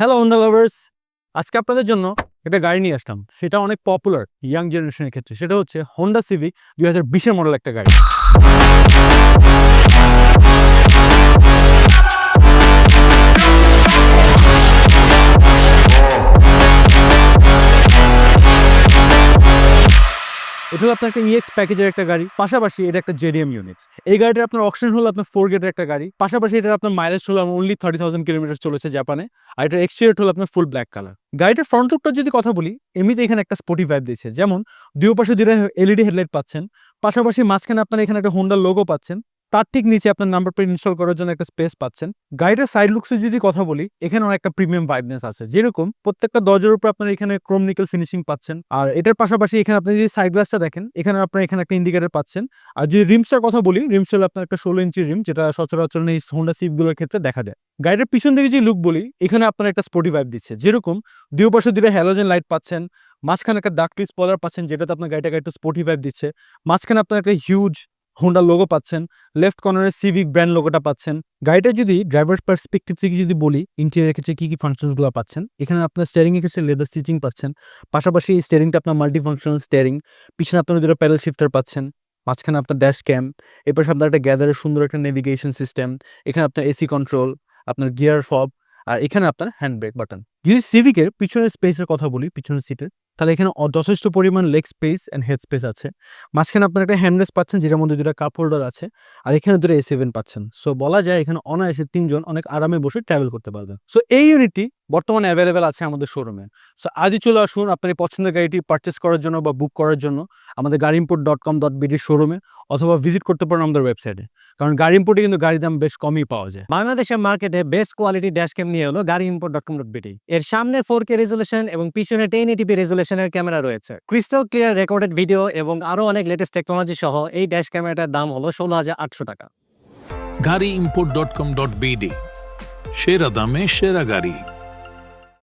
Hello Honda lovers আজকে আপনাদের জন্য একটা গাড়ি নিয়ে আসলাম। সেটা অনেক পপুলার ইয়াং জেনারেশনের ক্ষেত্রে। সেটা হচ্ছে হন্ডা সিভিক দুই হাজার বিশের মডেল একটা গাড়ি। এটা আপনার একটা ইএক্স প্যাকেজের একটা গাড়ি, পাশাপাশি এটা একটা জেডিএম ইউনিট এই গাড়িটা আপনার অপশন হলো আপনার ফোর গেটের একটা গাড়ি, পাশাপাশি এটা আপনার মাইলেজ হলো অনলি থার্টি থাউজেন্ড কিলোমিটার চলেছে জাপানে আর এটা এক্সটিরিয়ার হলো আপনার ফুল ব্ল্যাক কালার গাড়িটার ফ্রন্ট লুকটা যদি কথা বলি এমনিতে এখানে একটা স্পোর্টি ভাইব দিয়েছে। যেমন দুই পাশে দুটো এলইডি হেডলাইট পাচ্ছেন, পাশাপাশি মাঝখানে আপনার এখানে একটা হোন্ডার লোগো পাচ্ছেন তার ঠিক নিচে আপনার নাম্বার প্লেট ইনস্টল করার জন্য একটা স্পেস পাচ্ছেন। গাড়িটার সাইড লুকসে যদি কথা বলি, এখানে অনেকটা প্রিমিয়াম ভাইবনেস আছে। যেরকম প্রত্যেকটা দরজার উপর আপনার এখানে ক্রোম নিকেল ফিনিশিং পাচ্ছেন। আর এটার পাশাপাশি এখানে আপনি যদি সাইড গ্লাসটা দেখেন, এখানে আপনার এখানে একটা ইন্ডিকেটার পাচ্ছেন। আর যদি রিমসটার কথা বলি রিমস হলো আপনার একটা ষোলো ইঞ্চি রিম যেটা সচরাচর এই হোন্ডা সিপগুলোর ক্ষেত্রে দেখা যায়। গাড়ির পিছন থেকে যে লুক বলি, এখানে আপনার একটা স্পোর্টি ভাইব দিচ্ছে। যেরকম দুই পাশে দুটো হ্যালোজেন লাইট পাচ্ছেন, মাঝখানে একটা ডার্ক টুইস পলার পাচ্ছেন, যেটাতে আপনার গাড়িটাকে একটা স্পোর্টি ভাইব দিচ্ছে। মাঝখানে আপনার একটা হিউজ হোন্ডা লোগো পাচ্ছেন লেফট কর্নারে সিভিক ব্র্যান্ড লোগোটা পাচ্ছেন। গাড়িটা যদি ড্রাইভার পার্সপেক্টিভ থেকে যদি বলি ইন্টেরিয়ার ক্ষেত্রে কী কী ফাংশনসগুলো পাচ্ছেন? এখানে আপনার স্টিয়ারিং এর ক্ষেত্রে লেদার স্টিচিং পাচ্ছেন, পাশাপাশি এই স্টিয়ারিংটা আপনার মাল্টি ফাংশনাল স্টিয়ারিং পিছনে আপনার দুটো প্যাডেল শিফটার পাচ্ছেন, মাঝখানে আপনার ড্যাশ ক্যাম এরপর আপনার একটা গ্যাদারের সুন্দর একটা নেভিগেশন সিস্টেম এখানে আপনার এসি কন্ট্রোল আপনার গিয়ার ফব আর এখানে আপনার হ্যান্ড ব্রেক বাটন যদি সিভিকের পিছনের স্পেসের কথা বলি, পিছনের সিটের তাহলে এখানে যথেষ্ট পরিমাণ leg space and head space আছে। মাঝখানে আপনার একটা হ্যান্ডরেস পাচ্ছেন, যেটার মধ্যে দুটা কাপ হোল্ডার আছে, আর এখানে দুটো এ সেভেন পাচ্ছেন। সো বলা যায় এখানে অনায়াসে তিনজন অনেক আরামে বসে ট্রাভেল করতে পারবেন। সো এই ইউনিটটি বর্তমানে অ্যাভেলেবেল আছে আমাদের শোরুমে সো আজই চলে আসুন আপনার পছন্দের গাড়িটি পারচেস করার জন্য বা বুক করার জন্য আমাদের গাড়ি ইম্পোর্ট ডট কম ডট বিডির শোরুমে অথবা ভিজিট করতে পারেন আমাদের ওয়েবসাইটে কারণ গাড়ি ইম্পোর্টে কিন্তু গাড়ির দাম বেশ কমই পাওয়া যায়। বাংলাদেশের মার্কেটে বেস্ট কোয়ালিটি ড্যাশ ক্যাম নিয়ে হলো গাড়ি import dot com dot BD এর সামনে ফোর কে রেজুলেশন এবং পিছনে টেন এটিপি রেজুলেশনের ক্যামেরা রয়েছে। ক্রিস্টাল ক্লিয়ার রেকর্ডেড ভিডিও এবং আরও অনেক লেটেস্ট টেকনোলজি সহ এই ড্যাশ ক্যামেরাটার দাম হলো ষোলো হাজার আটশো টাকা। গাড়ি import dot com dot BD সেরা দামে সেরা গাড়ি।